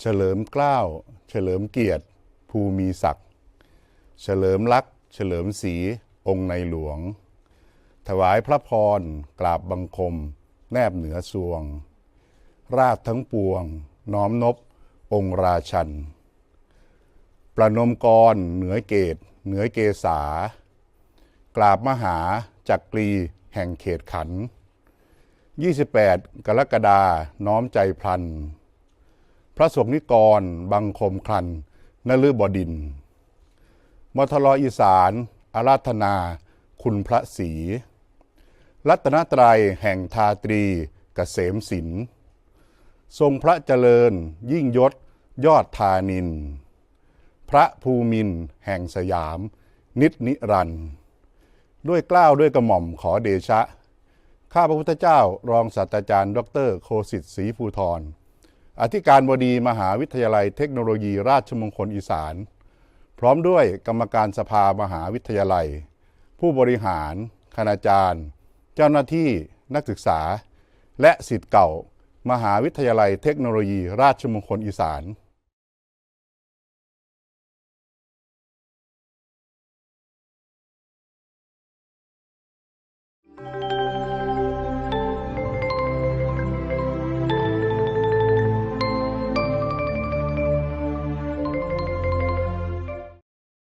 เฉลิมเกล้าวเฉลิมเกียรติ ภูมีศักดิ์ เฉลิมลักษ์ เฉลิมศรี องค์ในหลวง ถวายพระพร กราบบังคม แนบเหนือสวง ราชทั้งปวง น้อมนบ องค์ราชัน ประนมกร เหนือเกต เหนือเกษากราบมหาจักรีแห่งเขตขัน 28 กรกฎาน้อมใจพลัน ระสงฆ์นิกร บังคมครันนฤบดินมทรออีสาน อาราธนา คุณพระศรีรัตนตรัยแห่งทาตรีกเกษมสินทรงพระเจริญยิ่งยศยอดธานิน พระภูมินแห่งสยาม นิจนิรันด้วยเกล้าวด้วยกระหม่อมขอเดชะ ข้าพระพุทธเจ้ารองศาสตราจารย์ ดร โคสิทธิ์ศรีภูทร อธิการบดีมหาวิทยาลัยเทคโนโลยีราชมงคลอีสาน พร้อมด้วยกรรมการสภามหาวิทยาลัย ผู้บริหาร คณาจารย์ เจ้าหน้าที่นักศึกษา และสิทธิ์เก่า มหาวิทยาลัยเทคโนโลยีราชมงคลอีสาน